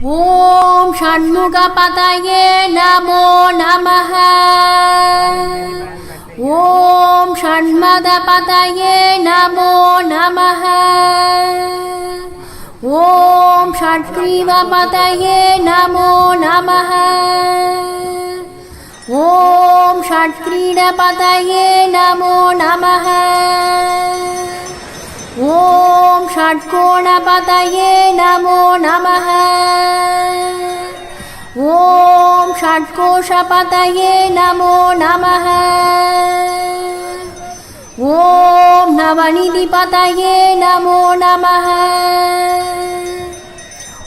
ஓம் ஷண்முகபதயே நமோ நமः ஓம் ஷண்மதபதயே நமோ நமः ஓம் ஷட்கிரீவபதயே நமோ நமः ஓம் ஷட்கிரீடபதயே நமோ நமः ஓம் षट्कोणपतये नमो नमः ॐ षट्कोशपतये नमो नमः ॐ नवनिधिपतये नमो नमः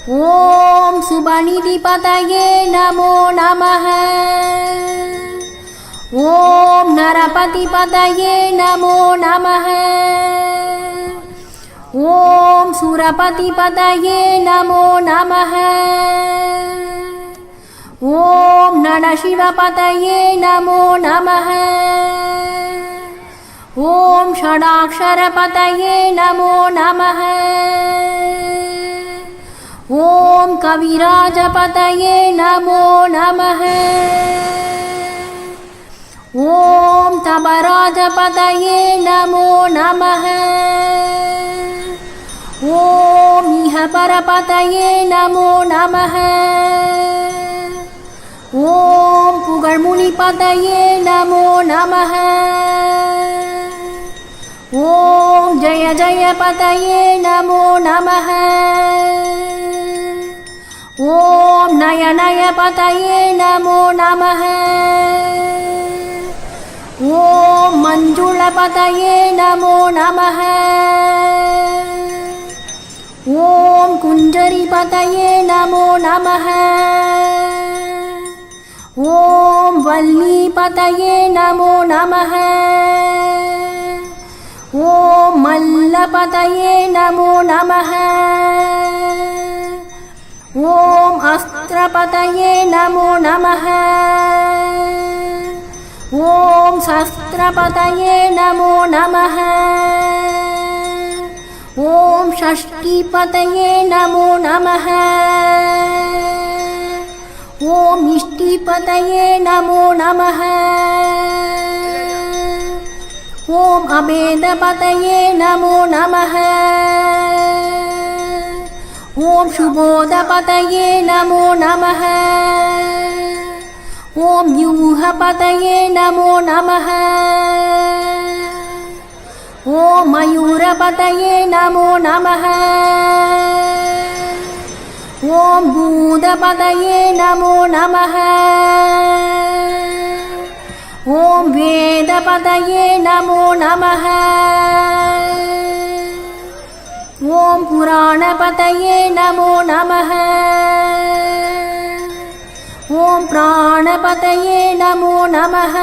ॐ सुबनिधिपतये नमो नमः ॐ नरपतिपतये नमो नमः ॐ सुरपतिपतये नमो नमः। ॐ नरशिवपतये नमो नमः। ॐ षडाक्षरपतये नमो नमः। ॐ कविराजपतये नमो नमः। ॐ तपराजपतये नमो नमः। इह परपतये नमो नमः। ॐ पुगळ्मुनिपतये नमो नमः। ॐ जय जय जयपतये नमो नमः। ॐ नयनयपतये नमो नमः। ॐ मञ्जुळपतये नमो नमः। ॐ कुञ्जरिपतये नमो नमः ॐ वल्लीपतये नमो नमः ॐ मल्लपतये नमो नमः ॐ अस्त्रपतये नमो नमः ॐ शस्त्रपतये नमो नमः ॐ षष्टिपतये नमो नमः। ॐ इष्टिपतये नमो नमः। ॐ अभेदपतये नमो नमः। ॐ शुभोदपतये नमो नमः। ॐ व्यूहपतये नमो नमः। मयूरपतये नमो नमः। ॐ भूतपतये नमो नमः। ॐ वेदपतये नमो नमः। ॐ पुराणपतये नमो नमः। ॐ प्राणपतये नमो नमः।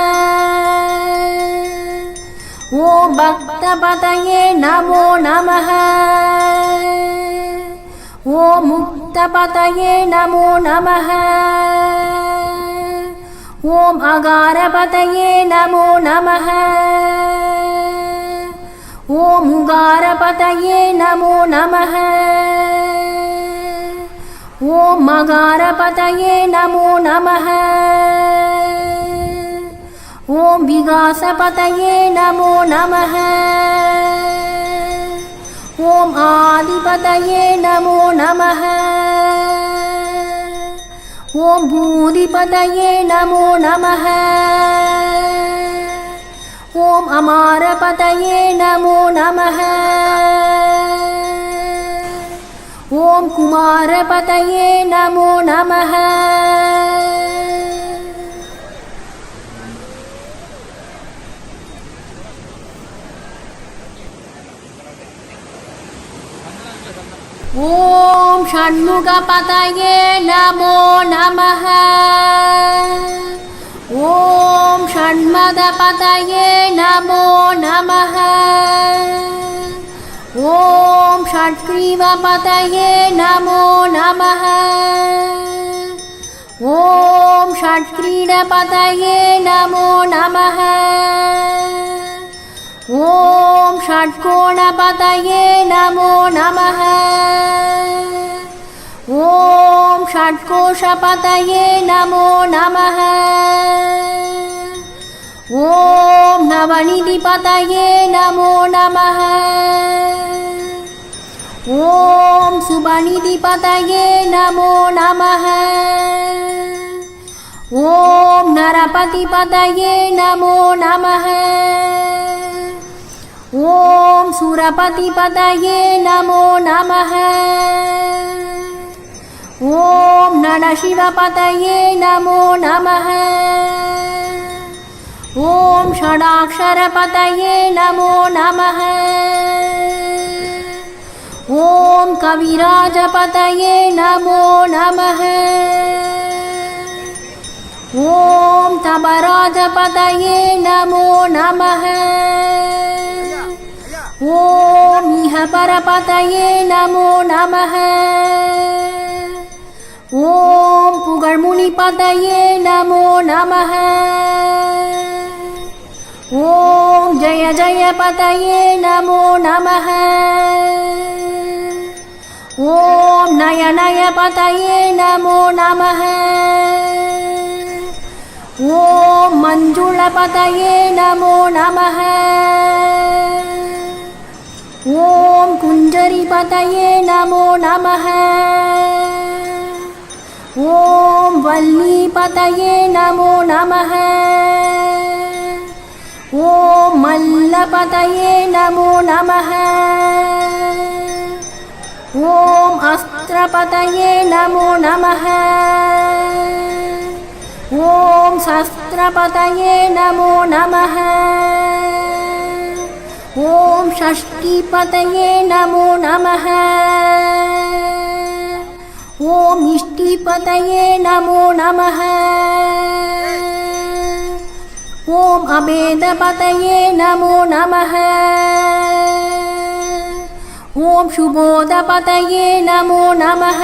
ॐ भक्तपतये नमो नमः ॐ मुक्तपतये नमो नमः ॐ अगारपतये नमो नमः ॐ उगारपतये नमो नमः ॐ मगारपतये नमो नमः ॐ विगासपतये नमो नमः। ॐ आदिपतये नमो नमः। ॐ भूरिपतये नमो नमः। ॐ अमारपतये नमो नमः। ॐ कुमारपतये नमो नमः। ॐ षण्मुखपतये नमो नमः। ॐ षण्मदपतये नमो नमः। ॐ षट्ग्रीवपतये नमो नमः। ॐ षट्क्रीडपतये नमो नमः ॐ षट्कोणपतये नमो नमः। ॐ षट्कोशपतये नमो नमः। ॐ नवनिधिपतये नमो नमः। ॐ सुबनिधिपतये नमो नमः। ॐ नरपतिपतये नमो नमः ॐ सुरपतिपतये नमो नमः ॐ नरशिवपतये नमो नमः ॐ षडाक्षरपतये नमो नमः ॐ कविराजपतये नमो नमः ॐ तपराजपतये नमो नमः परपतये नमो नमः। ॐ पुगर्मुनिपतये नमो नमः। ॐ जय जय पतये नमो नमः। नय नय पतये नमो नमः। ॐ मञ्जुळपतये नमो नमः। ॐ कुञ्जरिपतये नमो नमः ॐ वल्लीपतये नमो नमः ॐ मल्लपतये नमो नमः ॐ अस्त्रपतये नमो नमः ॐ शस्त्रपतये नमो नमः ॐ षष्टिपतये नमो नमः। ॐ इष्टिपतये नमो नमः। ॐ अभेदपतये नमो नमः। ॐ शुभोदपतये नमो नमः।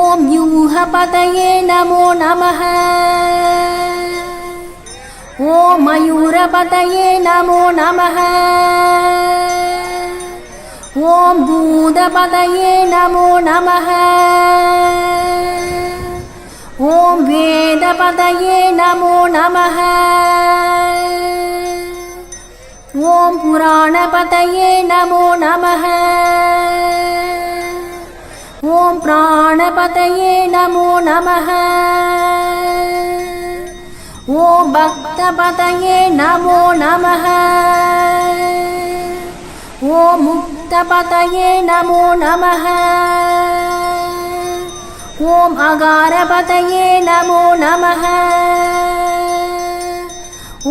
ॐ व्यूहपतये नमो नमः। ஓ மயூரபதயே நமோ நமக. ஓம் பூதபதயே நமோ நமக. ஓம் வேதபதயே நமோ நமக. ஓம் புராணபதயே நமோ நமக. ஓம் பிராணபதயே நமோ நமக. ॐ भक्तपतये नमो नमः ॐ मुक्तपतये नमो नमः ॐ अगारपतये नमो नमः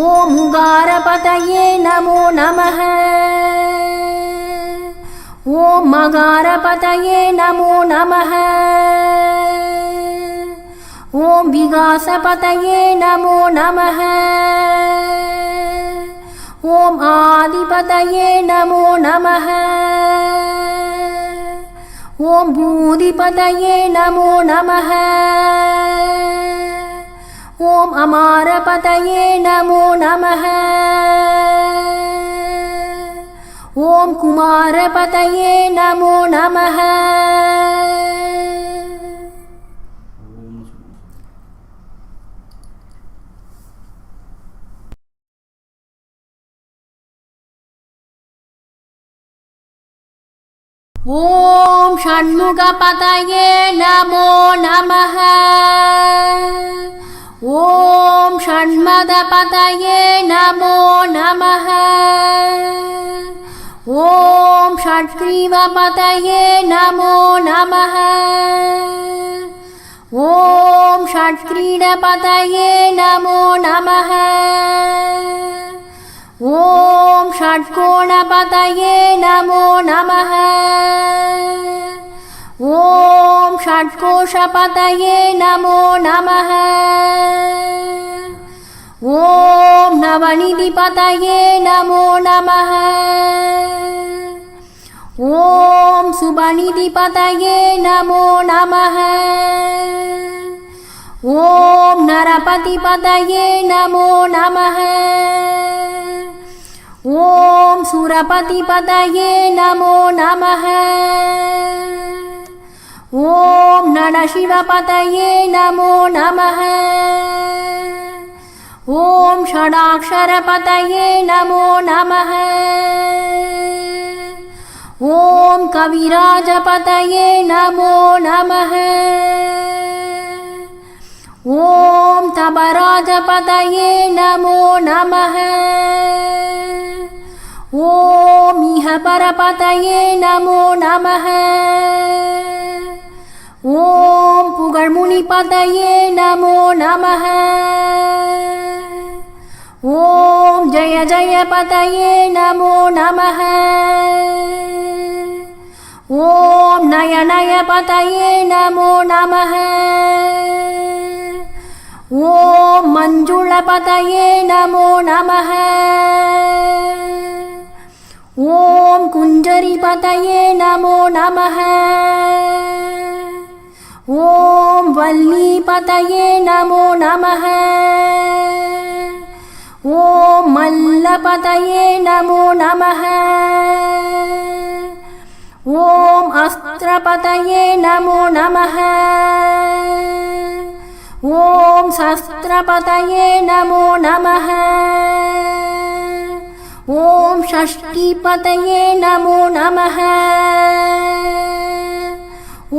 ॐ उगारपतये नमो नमः ॐ मगारपतये नमो नमः ॐ विगासपतये नमो नमः। ॐ आदिपतये नमो नमः। ॐ भूदिपतये नमो नमः। ॐ अमारपतये नमो नमः। ॐ कुमारपतये नमो नमः। ஓம் ஷண்முகபதயே நமோ நமः ஓம் ஷண்மதபதயே நமோ நமः ஓம் ஷட்கிரீவபதயே நமோ நமः ஓம் ஷட்கிரீடபதயே நமோ நமः ॐ षट्कोणपतये नमो नमः ॐ षट्कोशपतये नमो नमः ॐ नवनिधिपतये नमो नमः ॐ सुबनिधिपतये नमो नमः ॐ नरपतिपतये नमो नमः ॐ सुरपतिपतये नमो नमः। ॐ नरशिवपतये नमो नमः। ॐ षडाक्षरपतये नमो नमः। ॐ कविराजपतये नमो नमः। ॐ तपराजपतये नमो नमः। इह परपतये नमो नमः। ॐ पुगळ्मुनिपतये नमो नमः। ॐ जय जय पतये नमो नमः। ॐ नय नय पतये नमो नमः। ॐ मञ्जुळपतये नमो नमः। कुञ्जरिपतये नमो नमः। ॐ वल्लीपतये नमो नमः। ॐ मल्लपतये नमो नमः। ॐ अस्त्रपतये नमो नमः। ॐ शस्त्रपतये नमो नमः। ॐ षष्टिपतये नमो नमः।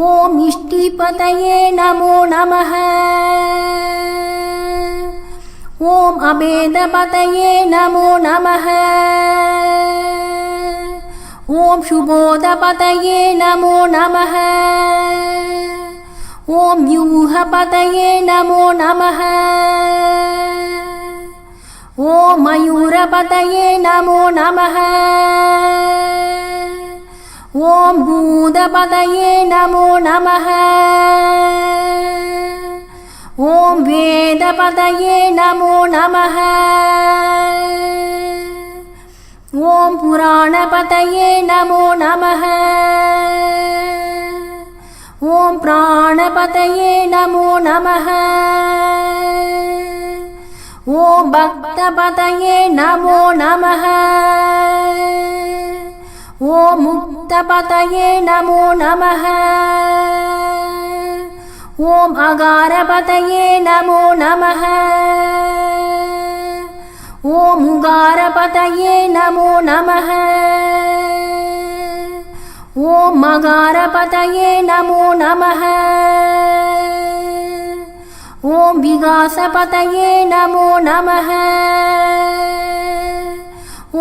ॐ इष्टिपतये नमो नमः। ॐ अभेदपतये नमो नमः। ॐ शुभोदपतये नमो नमः। ॐ व्यूहपतये नमो नमः। ஓ மயூரபதயே நமோ நமக ஓம் பூதபதயே நமோ நமக ஓம் வேதபதயே நமோ நமக ஓம் புராணபதயே நமோ நமக ஓம் பிராணபதயே நமோ நமக ॐ भक्तपतये नमो नमः। ॐ मुक्तपतये नमो नमः। ॐ अगारपतये नमो नमः। ॐ उगारपतये नमो नमः। ॐ मगारपतये नमो नमः। ॐ विगासपतये नमो नमः।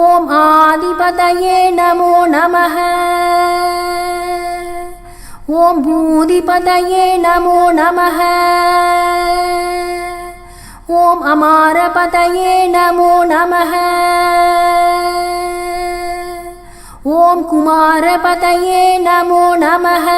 ॐ आदिपतये नमो नमः। ॐ भूदिपतये नमो नमः। ॐ अमारपतये नमो नमः। ॐ कुमारपतये नमो नमः।